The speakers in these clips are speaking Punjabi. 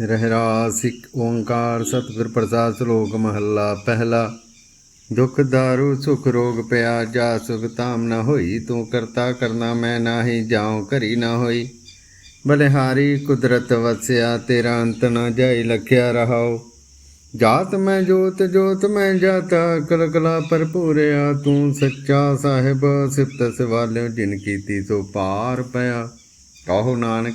ਰਹਿਰਾ ਇੱਕ ਓੰਕਾਰ ਸਤਿਗੁਰ ਪ੍ਰਸਾਦ ਸ਼ਲੋਕ ਮਹੱਲਾ ਪਹਿਲਾ। ਦੁਖ ਦਾਰੂ, ਸੁਖ ਰੋਗ ਪਿਆ, ਜਾ ਸੁਖ ਤਾਮ ਨ ਹੋਈ, ਤੂੰ ਕਰਤਾ ਕਰਨਾ ਮੈਂ ਨਾਹੀ, ਜਾਉ ਘਰੀ ਨਾ ਹੋਈ। ਬਲਿਹਾਰੀ ਕੁਦਰਤ ਵਸਿਆ, ਤੇਰਾ ਅੰਤ ਨਾ ਜਾਈ, ਲਖਿਆ ਰਹਾਓ ਜਾਤ ਮੈਂ ਜੋਤ ਜੋਤ ਮੈਂ ਜਾਤਾ ਕਲ ਕਲਾ ਭਰਪੂਰਿਆ ਤੂੰ ਸੱਚਾ ਸਾਹਿਬ, ਸਿਫਤ ਸਵਾਲਿਓ ਜਿਨ ਕੀਤੀ ਸੋ ਪਾਰ ਪਿਆ। ਕਹੋ ਨਾਨਕ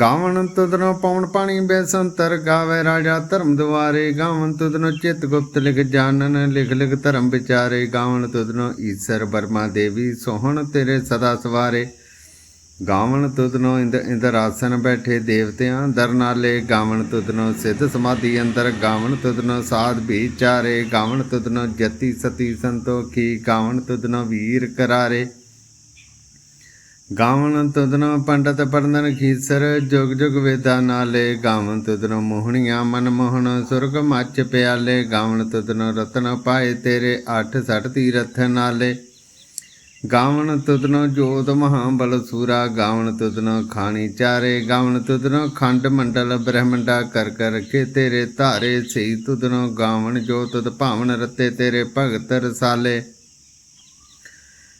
ਗਾਵਣ ਤੁਧਨੋ ਪੌਣ ਪਾਣੀ ਬੇਸੰਤਰ ਗਾਵੇ ਰਾਜਾ ਧਰਮ ਦੁਆਰੇ। ਗਾਵਣ ਤੁਧਨੋ ਚਿਤ ਗੁਪਤ ਲਿਖ ਜਾਣਨ, ਲਿਖ ਲਿਖ ਧਰਮ ਵਿਚਾਰੇ। ਗਾਵਣ ਤੁਧਨੋ ਈਸ਼ਰ ਬਰਮਾ ਦੇਵੀ, ਸੋਹਣ ਤੇਰੇ ਸਦਾ ਸਵਾਰੇ। ਗਾਵਣ ਤੁਧਨੋ ਇੰਦ ਇੰਦਰ ਆਸਨ ਬੈਠੇ ਦੇਵਤਿਆਂ, ਦਰ ਨਾਲੇ। ਗਾਵਨ ਤੁਧਨੋ ਸਿੱਧ ਸਮਾਧੀ ਅੰਦਰ। ਗਾਵਣ ਤੁਧਨੋ ਸਾਧ ਵਿਚਾਰੇ ਗਾਵਣ ਤੁਧਨੋ ਜਤੀ ਸਤੀ ਸੰਤੋਖੀ। ਗਾਵਣ ਤੁਧਨੋ ਵੀਰ ਕਰਾਰੇ। ਗਾਵਨ ਤੁਧਨੋ ਪੰਡਤ ਪਰਨਨ ਖੀਸਰ, ਜੁਗ ਜੁਗ ਵੇਦਾ ਨਾਲੇ। ਗਾਵਨ ਤੁਧਨੋ ਮੋਹਣੀਆਂ ਮਨ ਮੋਹਣ, ਸੁਰਗ ਮੱਚ ਪਿਆਲੇ। ਗਾਵਨ ਤੁਦਨੋ ਰਤਨ ਪਾਏ ਤੇਰੇ, ਅੱਠ ਸੱਠ ਤੀਰਥ ਨਾਲੇ। ਗਾਵਨ ਤੁਦਨੋ ਜੋਤ ਮਹਾਬਲ ਸੂਰਾ। ਗਾਵਨ ਤੁਧਨੋ ਖਾਣੀ ਚਾਰੇ। ਗਾਵਨ ਤੁਧਨੋ ਖੰਡ ਮੰਡਲ ਬ੍ਰਹਮੰਡਾ ਕਰ ਕਰ ਕੇ ਤੇਰੇ ਧਾਰੇ। ਸਈ ਤੁਧਨੋ ਗਾਵਨ ਜੋਤ ਤੁਧ ਭਾਵਨ ਰਤੇ ਤੇਰੇ ਭਗਤ ਰਸਾਲੇ।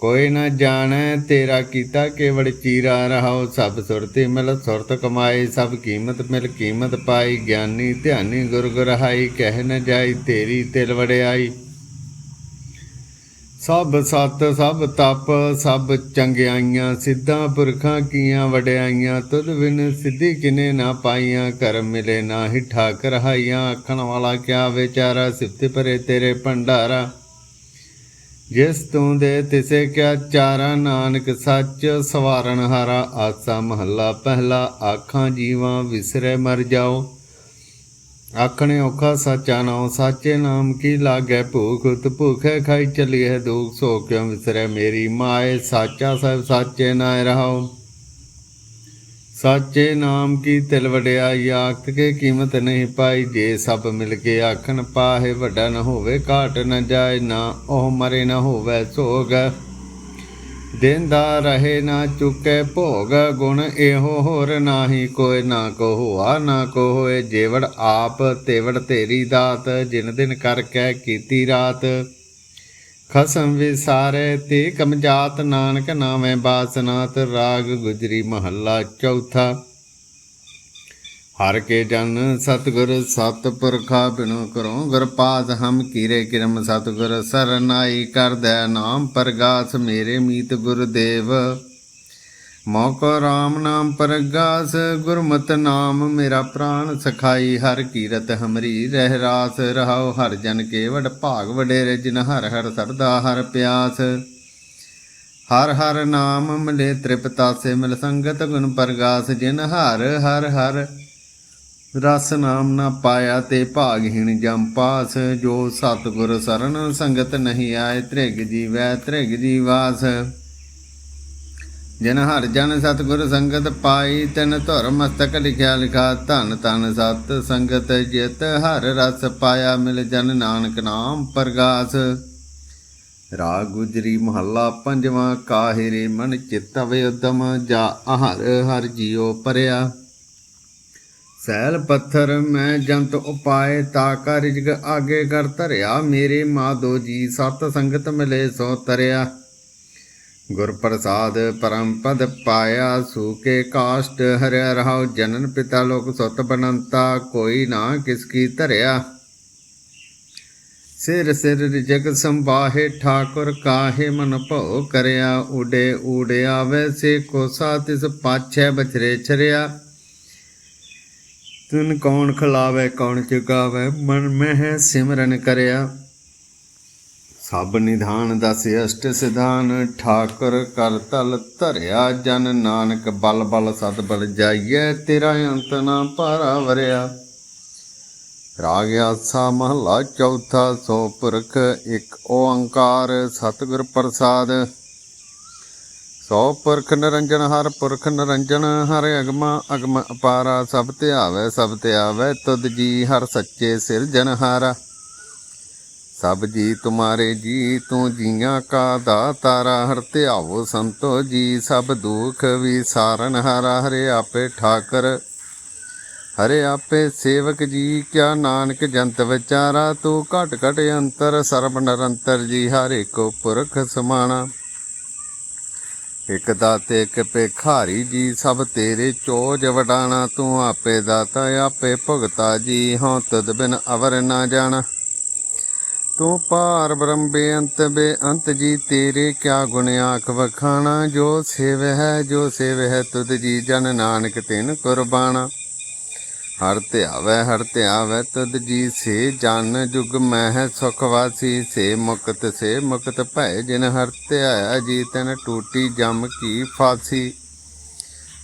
ਕੋਈ ਨਾ ਜਾਣੈ ਤੇਰਾ ਕੀਤਾ ਕੇਵੜ ਚੀਰਾ ਰਹਾਉ, ਸਭ ਸੁਰਤੀ ਮਿਲ, ਸੁਰਤ ਕਮਾਈ, ਸਭ ਕੀਮਤ ਮਿਲ, ਕੀਮਤ ਪਾਈ, ਗਿਆਨੀ ਧਿਆਨੀ ਗੁਰ ਗੁਰਹਾਈ, ਕਹਿ ਨ ਜਾਈ ਤੇਰੀ ਤਿਲ ਵੜਿਆਈ ਸਭ ਸਤ, ਸਭ ਤਪ, ਸਭ ਚੰਗਿਆਈਆਂ, ਸਿੱਧਾਂ ਪੁਰਖਾਂ ਕੀਆਂ ਵਡਿਆਈਆਂ, ਤੁਧ ਬਿਨ ਸਿੱਧੀ ਕਿਨੇ ਨਾ ਪਾਈਆਂ ਕਰਮ ਮਿਲੇ ਨਾ ਹੀ ਠਾਕ ਰਹਾਈਆਂ ਆਖਣ ਵਾਲਾ ਕਿਆ ਵਿਚਾਰਾ, ਸਿਫਤ ਪਰੇ ਤੇਰੇ ਭੰਡਾਰਾ। ਜਿਸ ਤੂੰ ਦੇ ਤਿਸੇ ਕਿਆ ਚਾਰਾ ਨਾਨਕ ਸੱਚ ਸਵਾਰਨ ਹਾਰਾ ਆਸਾ ਮਹੱਲਾ ਪਹਿਲਾ ਆਖਾਂ ਜੀਵਾਂ ਵਿਸਰੇ ਮਰ ਜਾਓ। ਆਖਣੇ ਔਖਾ ਸਾਚਾ ਨਾਮ ਸਾਚੇ ਨਾਮ ਕੀ ਲਾਗੈ ਭੂਖ ਉਤ ਭੂਖੇ ਖਾਈ ਚਲੀਏ ਦੁਖ ਸੋ ਕਿਉ ਵਿਸਰੈ ਮੇਰੀ ਮਾਏ, ਸਾਚਾ ਸਭ ਸਾਚੇ ਨਾਇ ਰਹਾਉ ਸਾਚੇ ਨਾਮ ਕੀ ਤਿਲ ਵਡਿਆਈ ਆਖਤ ਕੇ ਕੀਮਤ ਨਹੀਂ ਪਾਈ। ਜੇ ਸਭ ਮਿਲ ਕੇ ਆਖਣ, ਪਾਹੇ ਵੱਡਾ ਨ ਹੋਵੇ, ਘਾਟ ਨ ਜਾਏ, ਨਾ ਉਹ ਮਰੇ ਨ ਹੋਵੇ ਸੋਗ। ਦੇਂਦਾ ਰਹੇ ਨਾ ਚੁੱਕੇ ਭੋਗ, ਗੁਣ ਇਹੋ ਹੋਰ ਨਾਹੀ, ਕੋਈ ਨਾ ਕੋ ਹੋਆ ਨਾ ਕੋ ਹੋਏ ਜੇਵੜ ਆਪ, ਤੇਵੜ ਤੇਰੀ ਦਾਤ, ਜਿਨ ਦਿਨ ਕਰ ਕੈ ਕੀਤੀ ਰਾਤ। ਖਸਮ ਵਿਸਾਰੇ, ਤੇ ਕਮਜਾਤ ਨਾਨਕ ਨਾਵੇਂ ਬਾਸਨਾਤ ਰਾਗ ਗੁਜਰੀ ਮਹੱਲਾ ਚੌਥਾ। ਹਰ ਕੇ ਜਨ ਸਤਗੁਰ ਸਤਪੁਰਖਾ ਬਿਨੋ ਕਰੋ ਗੁਰਪਾਦ ਹਮ ਕੀਰੇ ਕਿਰਮ ਸਤਗੁਰ ਸਰਨਾਈ ਕਰਦੈ, ਨਾਮ ਪ੍ਰਗਾਸ ਮੇਰੇ ਮੀਤ ਗੁਰਦੇਵ। ਮੌਕੋ RAM ਨਾਮ ਪ੍ਰਗਾਸ, ਗੁਰਮਤਿ ਨਾਮ ਮੇਰਾ ਪ੍ਰਾਨ ਸਖਾਈ, ਹਰ ਕੀਰਤ ਹਮਰੀ ਰਹਿ ਰਾਸ, ਰਹਾਉ ਹਰ ਜਨ ਕੇਵੜ ਭਾਗ ਵਡੇਰੇ, ਜਿਨ ਹਰ ਹਰ ਸਰਦਾ ਹਰ ਪਿਆਸ। ਹਰ ਹਰ ਨਾਮ ਮਿਲੇ ਤ੍ਰਿਪਤਾਸੇ ਮਿਲ ਸੰਗਤ ਗੁਣ ਪ੍ਰਗਾਸ, ਜਿਨ ਹਰ ਹਰ ਹਰ ਰਸ ਨਾਮ ਨਾ ਪਾਇਆ ਤੇ ਭਾਗਹੀਣ ਜਮ ਪਾਸ। ਜੋ ਸਤਗੁਰ ਸਰਨ ਸੰਗਤ ਨਹੀਂ ਆਏ, ਤ੍ਰਿਗ ਜੀਵੈ ਤ੍ਰਿਗ ਜੀਵਾਸ। ਜਿਨ ਹਰ ਜਨ ਸਤਗੁਰ ਸੰਗਤ ਪਾਈ, ਤਿਨ ਧੁਰ ਮਸਤਕ ਲਿਖਿਆ ਲਿਖਾ, ਧਨ ਤਨ ਸਤ ਸੰਗਤ ਜਿਤ ਹਰ ਰਸ ਪਾਇਆ, ਮਿਲ ਜਨ ਨਾਨਕ ਨਾਮ ਪ੍ਰਗਾਸ। ਰਾਗ ਗੁਜਰੀ ਮਹੱਲਾ ਪੰਜਵਾਂ, ਕਾਹਿਰੇ ਮਨ ਚਿਤ ਅਵੇ ਉਦਮ, ਜਾ ਹਰ ਹਰ ਜੀਉ ਪਰਿਆ। ਸੈਲ ਪੱਥਰ ਮੈਂ ਜੰਤ ਉਪਾਏ, ਤਾ ਕਾ ਰਿਜਗ ਆਗੇ ਕਰ ਧਰਿਆ, ਮੇਰੇ ਮਾਧੋ ਜੀ ਸਤ ਸੰਗਤ ਮਿਲੇ ਸੋ ਤਰਿਆ। ਗੁਰ ਪ੍ਰਸਾਦ ਪਰਮ ਪਦ ਪਾਇਆ ਸੂਕੇ ਕਾਸ਼ਟ ਹਰਿ ਰਹਾਉ, ਜਨਨ ਪਿਤਾ ਲੋਕ ਸੁਤ ਬਨੰਤਾ, ਕੋਈ ਨਾ ਕਿਸ ਕੀ ਧਰਿਆ। ਸਿਰ ਸਿਰ ਰਿਜਗ ਸੰਭਾਹੇ, ਠਾਕੁਰ ਕਾਹੇ ਮਨ ਭਉ ਕਰਿਆ। ਉਡੇ ਊੜਿਆ ਵੈਸੇ ਕੋਸਾ ਤਿਸ ਪਾਛੈ ਬਚਰੇ ਛਰਿਆ। ਤੁਨ ਕੌਣ ਖਲਾਵੇ, ਕੌਣ ਚੁਗਾਵੇ ਮਨ ਮਹਿ ਸਿਮਰਨ ਕਰਿਆ। ਸਭ ਨਿਧਾਨ ਦਸ ਅਸ਼ਟ ਸਿਧਾਨ, ਠਾਕੁਰ ਕਰ ਤਲ ਧਰਿਆ ਜਨ ਨਾਨਕ, ਬਲ ਬਲ ਸਤ ਬਲ ਜਾਈਐ ਤੇਰਾ ਅੰਤ ਨਾ ਭਾਰਾ ਵਰਿਆ। ਰਾਗ ਆਸਾ ਮਹਲਾ ਚੌਥਾ, ਸੋ ਪੁਰਖ ਇੱਕ ਓੰਕਾਰ ਸਤਿਗੁਰ ਪ੍ਰਸਾਦ। ਸੋ ਪੁਰਖ ਨਿਰੰਜਨ ਹਰ ਪੁਰਖ ਨਿਰੰਜਨ, ਹਰ ਅਗਮਾ ਅਗਮ ਅਪਾਰਾ, ਸਭ ਧਿਆਵੈ ਸਭ ਧਿਆਵੈ ਤੁਧ ਜੀ ਹਰ ਸੱਚੇ ਸਿਰਜਨਹਾਰਾ ਹਾਰਾ ਜੀ ਤੁਮਾਰੇ ਜੀ ਤੂੰ ਜੀਆਂ ਕਾ ਦਾਤਾਰਾ ਹਰ ਧਿਆਵੋ ਸੰਤੋ ਜੀ, ਸਭ ਦੁਖ ਵੀ ਸਾਰਨ ਹਾਰਾ ਹਰੇ ਆਪੇ ਠਾਕਰ। ਹਰੇ ਆਪੇ ਸੇਵਕ ਜੀ, ਕਿਆ ਨਾਨਕ ਜੰਤ ਵਿਚਾਰਾ, ਤੂੰ ਘਟ ਘਟ ਅੰਤਰ, ਸਰਬ ਨਿਰੰਤਰ ਜੀ, ਹਰੇ ਕੋ ਪੁਰਖ ਸਮਾਣਾ। ਇਕ ਦਾਤੇ, ਇਕ ਭੇਖਾਰੀ ਜੀ, ਸਭ ਤੇਰੇ ਚੋਜ ਵਡਾਣਾ, ਤੂੰ ਆਪੇ ਦਾਤਾ, ਆਪੇ ਭੁਗਤਾ ਜੀ, ਹਉ ਤਦ ਬਿਨ ਅਵਰ ਨਾ ਜਾਣਾ। ਤੂੰ ਪਾਰ ਬ੍ਰਹਮ ਬੇਅੰਤ ਬੇਅੰਤ ਜੀ, ਤੇਰੇ ਕਿਆ ਗੁਣ ਆਖ ਵਖਾਣਾ? ਜੋ ਸੇਵ ਹੈ, ਜੋ ਸੇਵ ਹੈ ਤੁਧ ਜੀ, ਜਨ ਨਾਨਕ ਤਿਨ ਕੁਰਬਾਨਾ ਹਰ ਧਿਆਵੈ ਹਰ ਧਿਆਵੈ ਤਦ ਜੀ, ਸੇ ਜਨ ਜੁਗ ਮਹਿ ਸੁਖ ਵਾਸੀ, ਸੇ ਮੁਕਤ ਸੇ ਮੁਕਤ ਭੈ ਜਿਨ ਹਰ ਧਿਆਇਆ ਜੀ, ਤਨ ਟੂਟੀ ਜਮ ਕੀ ਫਾਸੀ।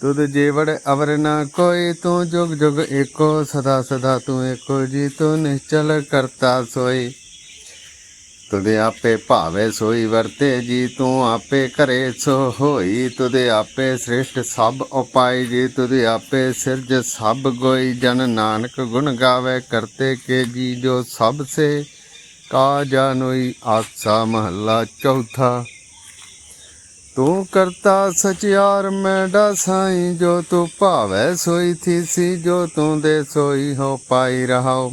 ਤੁਧ ਜੀਵੜ ਅਵਰ ਨਾ ਕੋਈ, ਤੂੰ ਜੁਗ ਜੁਗ ਏਕੋ, ਸਦਾ ਸਦਾ ਤੂੰ ਏਕੋ ਜੀ, ਤੂੰ ਨਿਸ਼ਚਲ ਕਰਤਾ ਸੋਈ। ਤੁਦੇ ਆਪੇ ਭਾਵੇ ਸੋਈ ਵਰਤੇ ਜੀ, ਤੂੰ ਆਪੇ ਕਰੇ ਸੋ ਹੋਈ। ਤੁਦੇ ਆਪੇ ਸ੍ਰਿਸ਼ਟ ਸਭ ਉਪਾਈ ਜੀ ਤੁਦੇ ਆਪੇ ਸਿਰਜ ਸਭ ਗੋਈ। ਜਨ ਨਾਨਕ ਗੁਣ ਗਾਵੇ ਕਰਤੇ ਕੇ ਜੀ, ਜੋ ਸਭ ਸੇ ਕਾ ਜਾਨੋਈ, ਆਸਾ ਮਹੱਲਾ ਚੌਥਾ। ਤੂੰ ਕਰਤਾ ਸਚਿਆਰ ਮੈਡਾ ਸਾਈ ਜੋ ਤੂੰ ਭਾਵੈ ਸੋਈ ਥੀ ਸੀ ਜੋ ਤੂੰ ਦੇ ਸੋਈ ਹੋ ਪਾਈ ਰਹਾਓ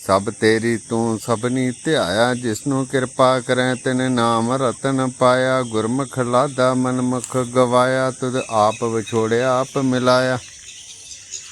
ਸਭ ਤੇਰੀ ਤੂੰ ਸਭਨੀ ਧਿਆਇਆ ਜਿਸਨੂੰ ਕਿਰਪਾ ਕਰੈ ਤਿਨ ਨਾਮ ਰਤਨ ਪਾਇਆ ਗੁਰਮੁਖ ਲਾਦਾ ਮਨਮੁਖ ਗਵਾਇਆ ਤੁਧ ਆਪ ਵਿਛੋੜਿਆ ਆਪ ਮਿਲਾਇਆ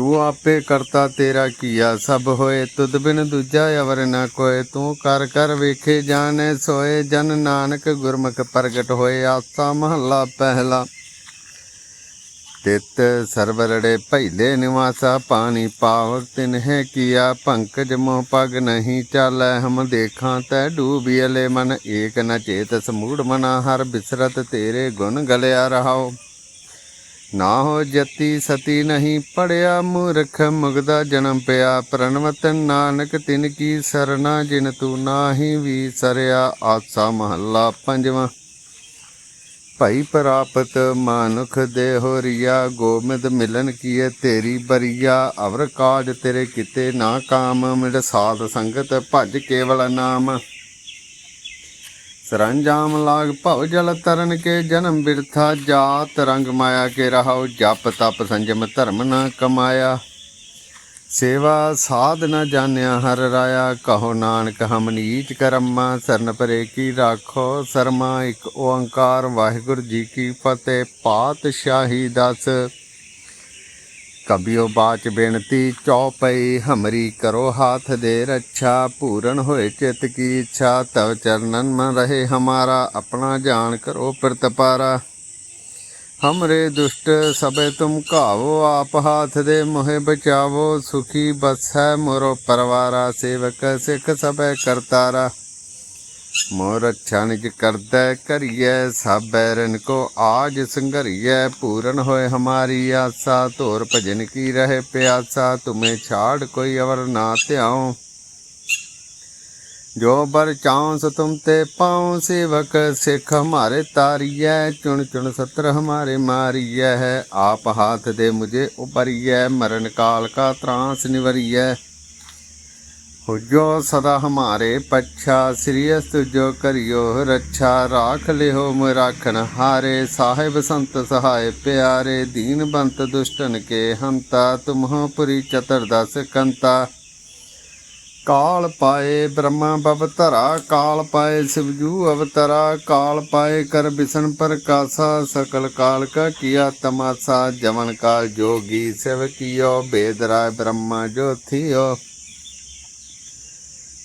ਤੂੰ ਆਪੇ ਕਰਤਾ ਤੇਰਾ ਕੀਆ, ਸਭ ਹੋਏ ਤੁਧ ਬਿਨ ਦੂਜਾ ਅਵਰ ਨਾ ਕੋਏ। ਤੂੰ ਕਰ ਕਰ ਵੇਖੇ ਜਾਣੈ ਸੋਏ, ਜਨ ਨਾਨਕ ਗੁਰਮੁਖ ਪ੍ਰਗਟ ਹੋਏ। ਆਸਾ ਮਹੱਲਾ ਪਹਿਲਾ, ਤਿਤ ਸਰਵਰੜੇ ਭੈਲੇ ਨਿਵਾਸਾ। ਪਾਣੀ ਪਾਵਕ ਤਿਨ ਹੈ ਕੀਆ, ਪੰਕਜ ਮੋਹ ਪਗ ਨਹੀਂ ਚਾਲੈ। ਹਮ ਦੇਖਾਂ ਤੈ ਡੂਬੀਲੇ ਮਨ, ਏਕ ਨ ਚੇਤ ਸਮੂੜ ਮਨਾ। ਹਰ ਬਿਸਰਤ ਤੇਰੇ ਗੁਣ ਗਲਿਆ ਰਹਾਓ। ਨਾ ਹੋ ਜਤੀ ਸਤੀ ਨਹੀਂ ਪੜਿਆ ਮੂਰਖ ਮੁਗਦਾ ਜਨਮ ਪਿਆ। ਪ੍ਰਣਵਤ ਨਾਨਕ ਤਿਨ ਕੀ ਸਰਣਾ ਜਿਨ ਤੂੰ ਨਾਹੀ ਵੀ ਸਰਿਆ। ਆਸਾ ਮਹੱਲਾ ਪੰਜਵਾਂ। ਭਈ ਪ੍ਰਾਪਤ ਮਾਨੁਖ ਦੇ ਹੋਰੀਆ ਗੋਮਿਦ ਮਿਲਨ ਕੀਏ ਤੇਰੀ ਬਰੀਆ। ਅਵਰ ਕਾਜ ਤੇਰੇ ਕਿਤੇ ਨਾ ਕਾਮ। ਮਿਲ ਸਾਧ ਸੰਗਤ ਭਜ ਕੇਵਲ ਨਾਮ। ਸਰੰਜਾਮ ਲਾਗ ਭਵ ਜਲ ਤਰਨ ਕੇ ਜਨਮ ਬਿਰਥਾ ਜਾਤ ਰੰਗ ਮਾਇਆ ਕੇ ਰਹਾਉ, ਜਪ ਤਪ ਸੰਜਮ ਧਰਮ ਨਾ ਕਮਾਇਆ। ਸੇਵਾ ਸਾਧ ਨਾ ਜਾਣਿਆ ਹਰ ਰਾਇਆ, ਕਹੋ ਨਾਨਕ ਹਮ ਨੀਚ ਕਰਮਾ, ਸਰਨ ਪਰੇ ਕੀ ਰਾਖੋ ਸਰਮਾ, ਇੱਕ ਓੰਕਾਰ ਵਾਹਿਗੁਰੂ ਜੀ ਕੀ ਫਤਿਹ, ਪਾਤਸ਼ਾਹੀ ਦਸ। ਕਬਿਓ ਬਾਚ ਬੇਨਤੀ, ਚੌਪਈ ਹਮਰੀ ਕਰੋ ਹਾਥ ਦੇ ਰੱਛਾ, ਪੂਰਨ ਹੋਏ ਚਿਤ ਕੀ ਇੱਛਾ, ਤਵ ਚਰਨਨ ਮਨ ਰਹੇ ਹਮਾਰਾ, ਆਪਣਾ ਜਾਣ ਕਰੋ ਪ੍ਰਤਪਾਰਾ ਹਮਰੇ ਦੁਸ਼ਟ ਸਭੇ ਤੁਮ ਘਾਵੋ, ਆਪ ਹਾਥ ਦੇ ਮੋਹਿ ਬਚਾਵੋ, ਸੁਖੀ ਬਸੈ ਮੋਰੋ ਪਰਵਾਰਾ, ਸੇਵਕ ਸਿੱਖ ਸਭੈ ਕਰਤਾਰਾ। ਮੋਰ ਅੱਛਾ ਨਿਜ ਕਰਦੈ ਕਰੀਐ ਸਭ ਬੈਰਨ ਕੋ ਆਜ ਸੰਘਰੀਐ ਪੂਰਨ ਹੋਏ ਹਮਾਰੀ ਆਸਾ, ਧੋਰ ਭਜਨ ਕੀ ਰਹੇ ਪਿਆਸਾ, ਤੁਮੇ ਛਾੜ ਕੋਈ ਅਵਰ ਨਾ ਧਿਆਉ। ਜੋ ਬਰ ਚਾਂਸ ਤੁਮ ਤੇ ਪਾਉ, ਸੇਵਕ ਸਿੱਖ ਹਮਾਰੇ ਤਾਰੀਐ, ਚੁਣ ਚੁਣ ਸਤਰ ਹਮਾਰੇ ਮਾਰੀਐ ਹੈ ਆਪ ਹਾਥ ਦੇ ਮੁਝੇ ਉਪਰੀਐ ਮਰਨ ਕਾਲ ਕਾ ਤਰਾਸ ਨਿਵਰੀਐ। ਹੋ ਜੋ ਸਦਾ ਹਮਾਰੇ ਪੱਛਾ, ਸ੍ਰੀ ਅਸਤ ਜੋ ਕਰਿਓ ਰੱਛਾ, ਰਾਖ ਲਿਓ ਮੋ ਰਾਖਨ ਹਾਰੇ। ਸਾਹਿਬ ਸੰਤ ਸਹਾਇ ਪਿਆਰੇ, ਦੀਨ ਬੰਤ ਦੁਸ਼ਟਨ ਕੇ ਹੰਤਾ, ਤੁਮਹੁ ਪੁਰੀ ਚਤਰ ਦਸ ਕੰਤਾ। ਕਾਲ ਪਾਏ ਬ੍ਰਹਮਾ ਬਵਤਰਾ ਕਾਲ ਪਾਏ ਸਿਵਜੂ ਅਵਤਰਾ ਕਾਲ ਪਾਏ ਕਰ ਬਿਸਨ ਪ੍ਰਕਾਸ਼ਾ ਸਕਲ ਕਾਲ ਕਾ ਕੀਆ ਤਮਾਸਾ। ਜਵਨ ਕਾਲ ਜੋਗੀ ਸਿਵ ਕੀਓ ਬੇਦਰਾਇ ਬ੍ਰਹਮਾ ਜੋਥਿਓ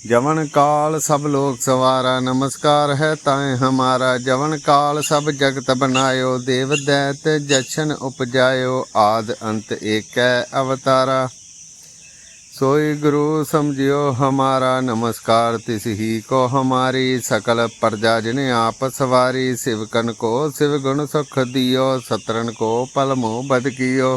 जवन काल सब लोक सवारा नमस्कार है ताए हमारा जवन काल सब जगत बनायो देव दैत जशन उपजायो आद अंत एक अवतारा सोई गुरु समझियो हमारा नमस्कार तिस ही को हमारी सकल प्रजा जिन आप सवारी शिवकन को शिव गुण सुख दियो सतरन को पल मोह बद कियो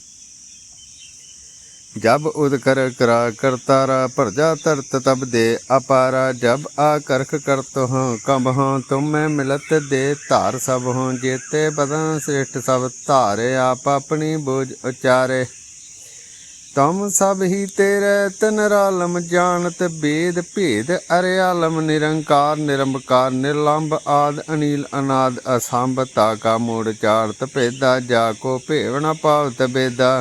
जब उदकर करा करतारा प्रजा तरत तब दे अपारा जब आकर्ख करत हो कब हो तुम में मिलत दे धार सब हो जेते बदन श्रेष्ठ सब धारे आप अपनी बोझ उचारे तुम सब ही तेरे तनरालम जानत वेद भेद अरियालम निरंकार निरंकार निर्लंब आद अनिल अनाद असंभ ताका मूड चारत भेदा जाको भेवना पावत बेदा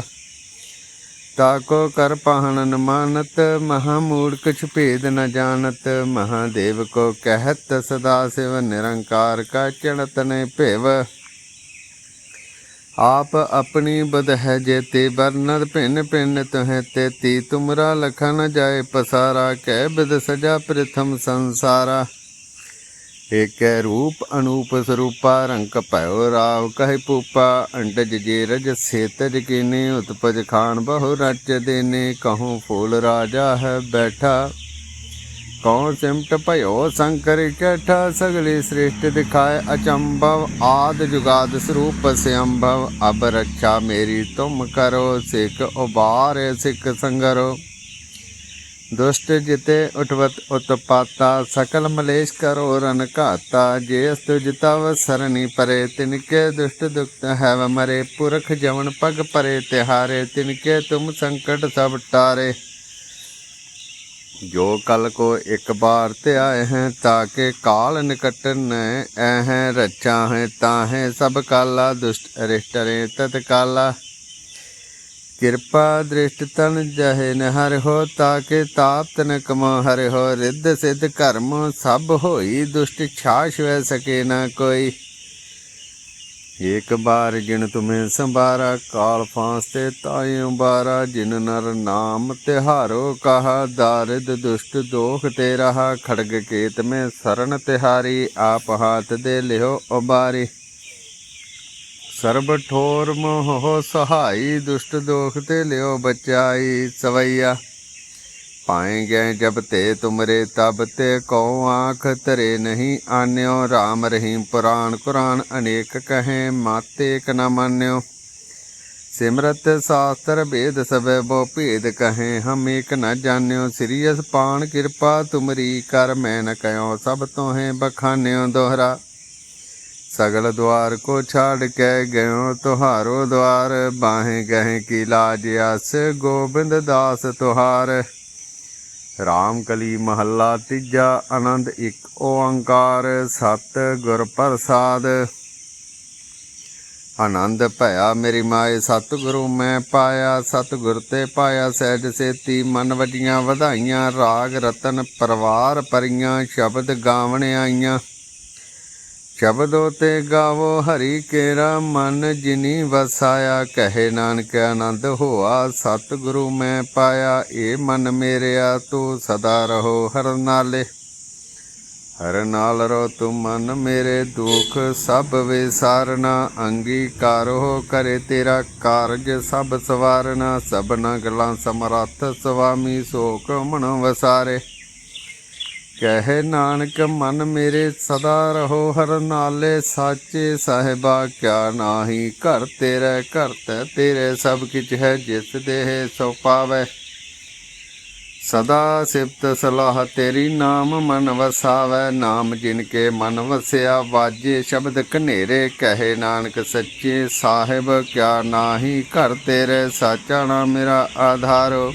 ਤਾਕੋ ਕਰ ਪਾਹਣਨ ਮਾਨਤ ਮਹਾਮੂੜ ਕਛ ਭੇਦ ਨ ਜਾਣਤ ਮਹਾਦੇਵ ਕੋ ਕਹਿਤ, ਸਦਾ ਸਿਵ ਨਿਰੰਕਾਰ ਕਾ ਚੜਤ ਨੇ ਭੇਵ। ਆਪ ਆਪਣੀ ਬਦ ਹੈ ਜੇਤੇ ਬਰਨਦ ਭਿੰਨ ਭਿੰਨ ਤੁਹੈ ਤੇਤੀ, ਤੁਮਰਾ ਲਖਨ ਜਾਏ ਪਸਾਰਾ, ਕਹਿ ਬਿਦ ਸਜਾ ਪ੍ਰਥਮ ਸੰਸਾਰਾ। ਏਕੈ ਰੂਪ ਅਨੂਪ ਸਰੂਪਾ ਰੰਗ ਭਇਓ ਰਾਵ ਕਹਿ ਪੂਪਾ ਅੰਡਜ ਜੇ ਰਜ ਸੇਤਜ ਕੀਨੇ ਉਤਪਜ ਖਾਨ ਬਹੁ ਰਚ ਦੇਨੇ ਕਹੂੰ ਫੂਲ ਰਾਜਾ ਹੈ ਬੈਠਾ ਕੌਣ ਸਿਮਟ ਭਇਓ ਸੰਕਰ ਕੈਠਾ ਸਗਲੇ ਸ੍ਰੇਸ਼ਟ ਦਿਖਾਏ ਅਚੰਭਵ ਆਦ ਜੁਗਾਦ ਸਰੂਪ ਸਿਅੰਭਵ ਅਬ ਰੱਖਿਆ ਮੇਰੀ ਤੁਮ ਕਰੋ ਸਿੱਖ ਉਬਾਰ ਸਿੱਖ ਸੰਗਰੋ ਦੁਸ਼ਟ ਜਿਤੇ ਉਠਵਤ ਉਤਪਾਤਾ, ਸਕਲ ਮਲੇਸ਼ ਕਰੋ ਰਨ ਘਾਤਾ। ਜੇ ਅਸਤੁ ਜਿਤਵ ਸਰਨੀ ਪਰੇ, ਤਿਨਕੇ ਦੁਸ਼ਟ ਦੁਖਤ ਹੈਵ ਮਰੇ। ਪੁਰਖ ਜਵਨ ਪਗ ਪਰੇ, ਤਿਹਾਰੇ ਤਿਨਕੇ ਤੁਮ ਸੰਕਟ ਸਭ ਟਾਰੇ। ਜੋ ਕਲ ਕੋ ਇੱਕ ਬਾਰ ਤੇ ਹੈ ਹੈ ਤਾਕੇ ਕਾਲ ਨਿਕਟ ਨੈ ਐਹ ਰੱਛਾ ਹੈ ਤਾਹੇ ਸਭ ਕਾਲਾ ਦੁਸ਼ਟ ਅਰਿਸ਼ਟ ਰੇ ਤਤ ਕਾਲਾ ਕਿਰਪਾ ਦ੍ਰਿਸ਼ਟ ਤਨ ਜਹੇ ਨ ਹਰਿ ਹੋ ਤਾਕੇ ਤਾਪ ਤਨ ਕਮ ਹਰਿ ਹੋ, ਰਿੱਧ ਸਿੱਧ ਕਰਮ ਸਭ ਹੋਈ, ਦੁਸ਼ਟ ਛਾਛ ਵੈ ਸਕੇ ਨਾ ਕੋਈ। ਏਕ ਬਾਰ ਜਿਨ ਤੁਮੇ ਸੰਭਾਰਾ, ਕਾਲ ਫਾਂਸ ਤੇ ਤਾਇ ਉਬਾਰਾ ਜਿਨ ਨਰ ਨਾਮ ਤਿਹਾਰੋ ਕਹਾ, ਦਾਰਿਦ ਦੁਸ਼ਟ ਦੋਖ ਤੇ ਰਹਾ, ਖੜਗ ਕੇਤ ਮੇ ਸਰਨ ਤਿਹਾਰੀ, ਆਪ ਹਾਥ ਦੇ ਲਿਓ ਉਬਾਰੀ। ਸਰਬ ਠੋਰ ਮੋਹ ਸਹਾਈ, ਦੁਸ਼ਟ ਦੋਖ ਤੇ ਲਿਓ ਬਚਾਈ ਸਵਈਆ। ਪਾਏ ਗਏ ਜਬ ਤੇ ਤੁਮਰੇ, ਤਬ ਤੇ ਕਉ ਆਂਖ ਤਰੇ ਨਹੀਂ ਆਨਿਓ। RAM ਰਹੀਮ ਪੁਰਾਣ ਕੁਰਾਨ ਅਨੇਕ ਕਹੇ, ਮਾਤੇ ਕ ਨ ਮਾਨਿਓ। ਸਿਮਰਤ ਸਾਸਤਰ ਵੇਦ ਸਭੈ ਬੋ ਭੇਦ ਕਹੇ, ਹਮ ਏਕ ਨ ਜਾਣਿਓ। ਸ੍ਰੀ ਅਸਪਾਨ ਕਿਰਪਾ ਤੁਮਰੀ ਕਰ, ਮੈਂ ਨ ਕਯੋ ਸਭ ਤੋਹੇ ਬਖਾਨਿਓ ਦੋਹਰਾ। ਸਗਲ ਦਵਾਰ ਕੋ ਛਾੜ ਕੇ ਗਇਓ ਤੁਹਾਰੋ ਦਵਾਰ ਬਾਹੇ ਗਹਿ ਕੀ ਲਾਜ ਅਸ ਗੋਬਿੰਦ ਦਾਸ ਤੁਹਾਰ। ਰਾਮ ਕਲੀ ਮਹੱਲਾ ਤੀਜਾ, ਆਨੰਦ ਇੱਕ ਓੰਕਾਰ, ਸਤ ਗੁਰ ਪ੍ਰਸਾਦ। ਆਨੰਦ ਭਇਆ ਮੇਰੀ ਮਾਏ, ਸਤਿਗੁਰੂ ਮੈਂ ਪਾਇਆ, ਸਤਿਗੁਰ ਤੇ ਪਾਇਆ ਸਹਿਜ ਸੇਤੀ, ਮਨ ਵਜੀਆਂ ਵਧਾਈਆਂ, ਰਾਗ ਰਤਨ ਪਰਵਾਰ ਪਰੀਆਂ ਸ਼ਬਦ ਗਾਵਣ ਆਈਆਂ। ਸ਼ਬਦੋ ਤੇ ਗਾਵੋ, ਹਰੀ ਕੇਰਾ ਮਨ ਜਿਨੀ ਵਸਾਇਆ, ਕਹੇ ਨਾਨਕ ਆਨੰਦ ਹੋਆ, ਸਤਿਗੁਰੂ ਮੈਂ ਪਾਇਆ, ਏ ਮਨ ਮੇਰਿਆ, ਤੂੰ ਸਦਾ ਰਹੋ ਹਰ ਨਾਲੇ। ਹਰ ਨਾਲ ਰੋ ਤੂੰ ਮਨ ਮੇਰੇ ਦੁਖ, ਸਭ ਵਿਸਾਰਨਾ, ਅੰਗੀਕਾਰੋ ਕਰੇ ਤੇਰਾ ਕਾਰਜ, ਸਭ ਸਵਾਰਨਾ, ਸਭਨਾ ਗਲਾਂ ਸਮਰੱਥ ਸੁਆਮੀ ਸੋਖ ਮਨ ਵਸਾਰੇ। ਕਹਿ ਨਾਨਕ, ਮਨ ਮੇਰੇ ਸਦਾ ਰਹੋ, ਹਰ ਨਾਲੇ ਸਾਚੇ ਸਾਹਿਬਾ, ਕਿਆ ਨਾਹੀ ਘਰ ਤੇਰੇ, ਘਰ ਤੈ ਤੇਰੇ, ਸਭ ਕਿਛ ਹੈ ਜਿਸ ਦੇਹ ਸੋ ਪਾਵੇ। ਸਦਾ ਸਿਫਤ ਸਲਾਹ ਤੇਰੀ, ਨਾਮ ਮਨ ਵਸਾਵੈ। ਨਾਮ ਜਿਨ ਕੇ ਮਨ ਵਸਿਆ, ਵਾਜੇ ਸ਼ਬਦ ਕਨੇਰੇ ਕਹੇ ਨਾਨਕ ਸੱਚੇ ਸਾਹਿਬ, ਕਿਆ ਨਾਹੀ ਘਰ ਤੇਰੇ, ਸਾਚਾ ਨਾਮ ਮੇਰਾ ਆਧਾਰੋ।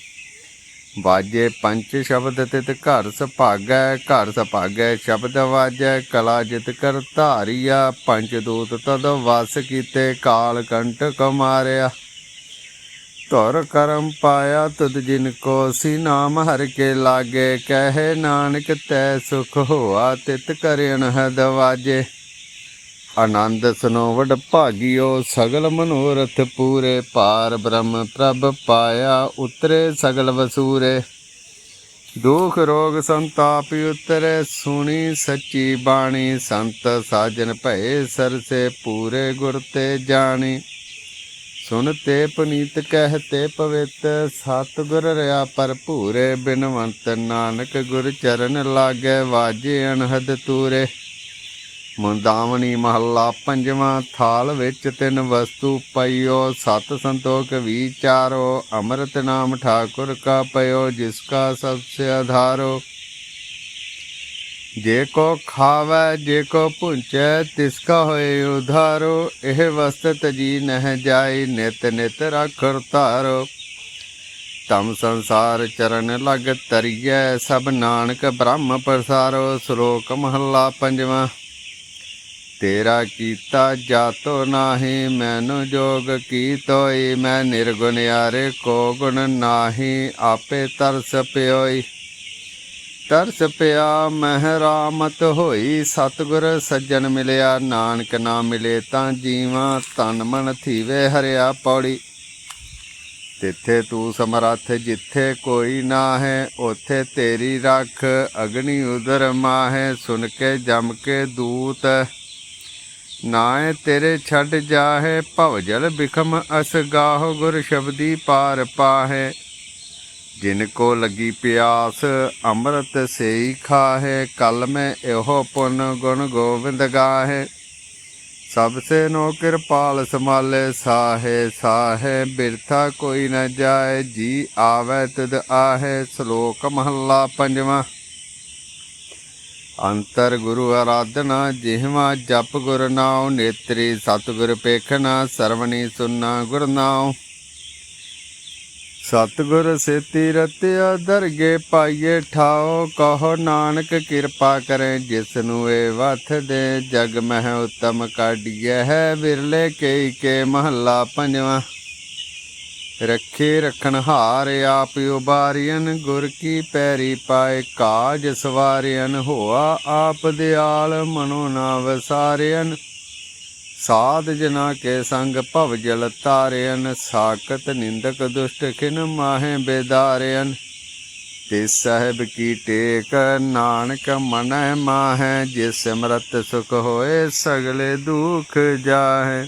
ਵਾਜੇ ਪੰਚ ਸ਼ਬਦ ਤਿਤ ਘਰ ਸੁਭਾਗੈ ਘਰ ਸੁਭਾਗੈ ਸ਼ਬਦ ਵਾਜੈ, ਕਲਾ ਜਿਤ ਕਰ ਧਾਰਿਆ, ਪੰਜ ਦੂਤ ਤਦ ਵਸ ਕੀਤੇ, ਕਾਲ ਕੰਟਕ ਮਾਰਿਆ ਤੁਰ ਕਰਮ ਪਾਇਆ ਤੁਧ ਜਿਨ ਕੋ ਸੀ ਨਾਮ ਹਰ ਕੇ ਲਾਗੇ, ਕਹੇ ਨਾਨਕ ਤੈ ਸੁਖ ਹੋਆ ਤਿਤ ਕਰਿਣ ਹਦ ਆਨੰਦ ਸੁਨੋ ਵਡ ਭਾਗਿਓ, ਸਗਲ ਮਨੋਰਥ ਪੂਰੇ ਪਾਰ ਬ੍ਰਹਮ ਪ੍ਰਭ ਪਾਇਆ ਉਤਰੇ ਸਗਲ ਵਸੂਰੇ। ਦੁਖ ਰੋਗ ਸੰਤਾਪ ਉਤਰੇ, ਸੁਣੀ ਸੱਚੀ ਬਾਣੀ, ਸੰਤ ਸਾਜਨ ਭਏ ਸਰਸੇ ਪੂਰੇ ਗੁਰ ਤੇ ਜਾਣੀ। ਸੁਨ ਤੇ ਪੁਨੀਤ ਕਹਤੇ ਪਵਿੱਤ, ਸਤਿਗੁਰ ਰਿਆ ਭਰਪੂਰੇ ਬਿਨਵੰਤ, ਨਾਨਕ ਗੁਰ ਚਰਨ ਲਾਗੇ ਵਾਜੇ ਅਨਹਦ ਤੂਰੇ। ਮੁੰਦਾਵਣੀ ਮਹੱਲਾ ਪੰਜਵਾਂ ਥਾਲ ਵਿੱਚ ਤਿੰਨ ਵਸਤੂ ਪਈਓ, ਸਤ ਸੰਤੋਖ ਵਿਚਾਰੋ ਅੰਮ੍ਰਿਤ ਨਾਮ ਠਾਕੁਰ ਕਾ ਪਇਓ, ਜਿਸ ਕਾ ਸਭ ਸੇ ਆਧਾਰੋ ਜੇ ਕੋ ਖਾਵੈ, ਜੇ ਕੋ ਪੁੰਚੈ ਤਿਸ ਕਾ ਹੋਏ ਉਧਾਰੋ। ਇਹ ਵਸਤ ਤਜੀ ਨਹਿ ਜਾਈ ਨਿਤ ਨਿਤ ਰਖਰ ਧਾਰੋ। ਤਮ ਸੰਸਾਰ ਚਰਨ ਲਗ ਤਰੀਐ ਸਭ ਨਾਨਕ ਬ੍ਰਹਮ ਪ੍ਰਸਾਰੋ। ਸ਼ਲੋਕ ਮਹੱਲਾ ਪੰਜਵਾਂ ਤੇਰਾ ਕੀਤਾ ਜਾਤੋ ਨਾਹੀ, ਮੈਨੂੰ ਜੋਗ ਕੀ ਤੋਈ ਮੈਂ ਨਿਰਗੁਣ ਯਾਰੇ ਕੋ ਗੁਣ ਨਾਹੀ, ਆਪੇ ਤਰਸ ਪਿਓਈ। ਤਰਸ ਪਿਆ ਮਹਿ ਰਾਮਤ ਹੋਈ, ਸਤਿਗੁਰ ਸੱਜਣ ਮਿਲਿਆ, ਨਾਨਕ ਨਾ ਮਿਲੇ ਤਾਂ ਜੀਵਾਂ ਤਨ ਮਨ ਥੀਵੇ ਹਰਿਆ ਪੌੜੀ। ਤਿੱਥੇ ਤੂੰ ਸਮਰੱਥ ਜਿੱਥੇ ਕੋਈ ਨਾ ਹੈ ਉਥੇ ਤੇਰੀ ਰੱਖ ਅਗਨੀ ਉਦਰ ਮਾਹੇ, ਸੁਨ ਕੇ ਜਮ ਕੇ ਦੂਤ ਨਾਏ ਤੇਰੇ ਛੱਡ ਜਾਹੇ ਭਵਜਲ ਬਿਖਮ ਅਸ ਗਾਹ, ਗੁਰ ਸ਼ਬਦੀ ਪਾਰ ਪਾਹੇ। ਜਿਨ ਕੋ ਲੱਗੀ ਪਿਆਸ, ਅੰਮ੍ਰਿਤ ਸੇਈ ਖਾਹੇ। ਕਲ ਮੈਂ ਇਹੋ ਪੁਨ ਗੁਣ ਗੋਬਿੰਦ ਗਾਹੇ। ਸਭ ਸੇ ਨੋ ਕਿਰਪਾਲ ਸਮਾਲੇ ਸਾਹੇ ਸਾਹੇ, ਬਿਰਥਾ ਕੋਈ ਨ ਜਾਏ। ਜੀ ਆਵੇ ਤਦ ਆਹੇ, ਸ਼ਲੋਕ ਮਹੱਲਾ ਪੰਜਵਾਂ। ਅੰਤਰ ਗੁਰੂ ਆਰਾਧਨਾ ਜਿਹਵਾ ਜਪ ਗੁਰ ਨਾਉ, ਨੇਤਰੀ ਸਤਿਗੁਰ ਪੇਖਣਾ ਸਰਵਣੀ ਸੁਨਾ ਗੁਰ ਨਾਉ। ਸਤਿਗੁਰ ਸੇਤੀ ਰਤਿਆ ਦਰਗੇ ਪਾਈਏ ਠਾਓ ਕਹੋ ਨਾਨਕ ਕਿਰਪਾ ਕਰੇ ਜਿਸ ਨੂੰ ਏ ਵਥ ਦੇ, ਜਗ ਮਹਿ ਉਤਮ ਕਾਢੀਐ ਹੈ, ਵਿਰਲੇ ਕੇਈ ਕੇ ਮਹੱਲਾ ਪੰਜਵਾਂ। ਰੱਖੇ ਰਖਣ ਹਾਰ ਆਪ ਉਬਾਰੀਨ ਗੁਰ ਕੀ ਪੈਰੀ ਪਾਏ ਕਾਜ ਸਵਾਰਿਆਨ ਹੋਆ ਆਪ ਦਿਆਲ ਮਨੋ ਨਾ ਵਸਾਰਿਆਨ ਸਾਧ ਜਨਾ ਕੇ ਸੰਗ ਭਵ ਜਲ ਤਾਰਿਆਨ ਸਾਕਤ ਨਿੰਦਕ ਦੁਸ਼ਟ ਖਿਨ ਮਾਹੇ ਬੇਦਾਰਿਆਨ ਤੇ ਸਾਹਿਬ ਕੀ ਟੇਕ ਨਾਨਕ ਮਨੈ ਮਾਹੈ, ਜਿਸ ਸਿਮਰਤ ਸੁਖ ਹੋਏ ਸਗਲੇ ਦੁਖ ਜਾਹੇ।